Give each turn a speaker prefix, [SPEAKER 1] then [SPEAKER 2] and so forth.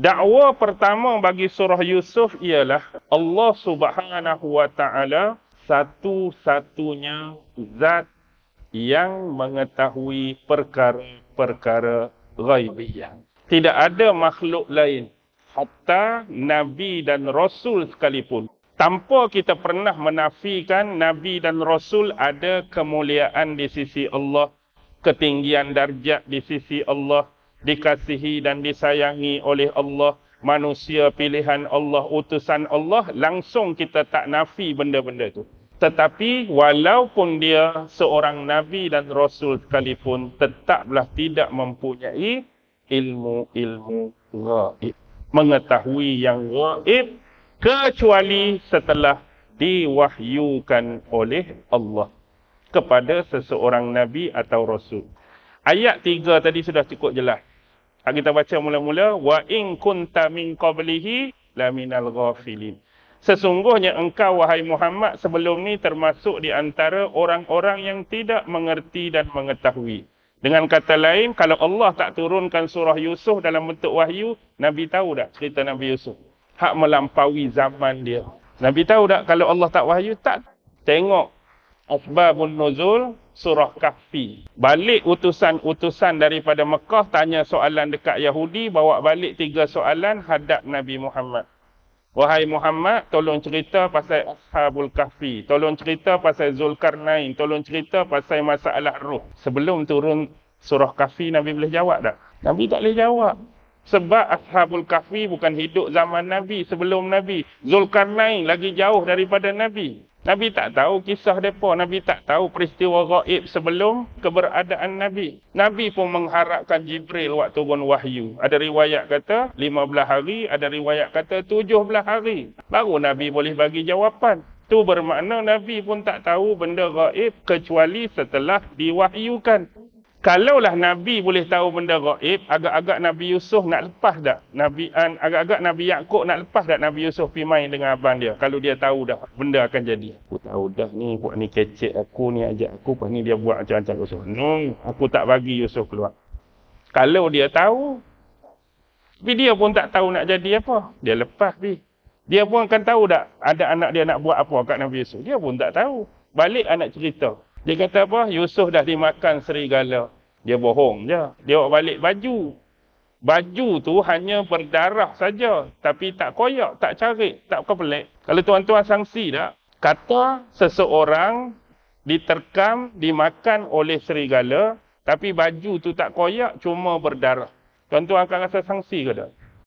[SPEAKER 1] Dakwa pertama bagi surah Yusuf ialah Allah Subhanahu wa taala satu-satunya zat yang mengetahui perkara-perkara ghaibiyah. Tidak ada makhluk lain hatta nabi dan rasul sekalipun tanpa kita pernah menafikan nabi dan rasul ada kemuliaan di sisi Allah, ketinggian darjat di sisi Allah, dikasihi dan disayangi oleh Allah, manusia pilihan Allah, utusan Allah, langsung kita tak nafi benda-benda itu. Tetapi walaupun dia seorang nabi dan rasul sekalipun tetaplah tidak mempunyai ilmu-ilmu gaib. Mengetahui yang gaib kecuali setelah diwahyukan oleh Allah kepada seseorang nabi atau rasul. Ayat tiga tadi sudah cukup jelas. Kita baca mula-mula wa in kunta min qablihi laminal ghafilin. Sesungguhnya engkau wahai Muhammad sebelum ni termasuk di antara orang-orang yang tidak mengerti dan mengetahui. Dengan kata lain, kalau Allah tak turunkan surah Yusuf dalam bentuk wahyu, Nabi tahu tak cerita Nabi Yusuf? Hak melampaui zaman dia. Nabi tahu tak kalau Allah tak wahyu? Tak. Tengok Asbabun Nuzul surah Kahfi. Balik utusan-utusan daripada Mekah tanya soalan dekat Yahudi, bawa balik tiga soalan hadap Nabi Muhammad. Wahai Muhammad, tolong cerita pasal Ashabul Kahfi. Tolong cerita pasal Zulkarnain. Tolong cerita pasal masalah ruh. Sebelum turun surah Kahfi, Nabi boleh jawab tak? Nabi tak boleh jawab. Sebab Ashabul Kahfi bukan hidup zaman Nabi, sebelum Nabi. Zulkarnain lagi jauh daripada Nabi. Nabi tak tahu kisah mereka. Nabi tak tahu peristiwa gaib sebelum keberadaan Nabi. Nabi pun mengharapkan Jibril waktu turun wahyu. Ada riwayat kata 15 hari, ada riwayat kata 17 hari. Baru Nabi boleh bagi jawapan. Itu bermakna Nabi pun tak tahu benda gaib kecuali setelah diwahyukan. Kalaulah Nabi boleh tahu benda gaib, agak-agak Nabi Yusuf nak lepas tak? Nabi An, agak-agak Nabi Yaakob nak lepas tak Nabi Yusuf pergi main dengan abang dia? Kalau dia tahu dah benda akan jadi. Aku tahu dah ni, buat ni kecek aku ni ajak aku, lepas ni dia buat macam-macam Yusuf. No, aku tak bagi Yusuf keluar. Kalau dia tahu, tapi dia pun tak tahu nak jadi apa. Dia lepas pergi. Dia pun akan tahu tak ada anak dia nak buat apa kat Nabi Yusuf. Dia pun tak tahu. Balik anak cerita. Dia kata apa? Yusuf dah dimakan serigala. Dia bohong je. Dia bawa balik baju. Baju tu hanya berdarah saja. Tapi tak koyak, tak cari, tak pelik. Kalau tuan-tuan sangsi tak? Kata seseorang diterkam, dimakan oleh serigala. Tapi baju tu tak koyak, cuma berdarah. Tuan-tuan akan rasa sangsi ke tak?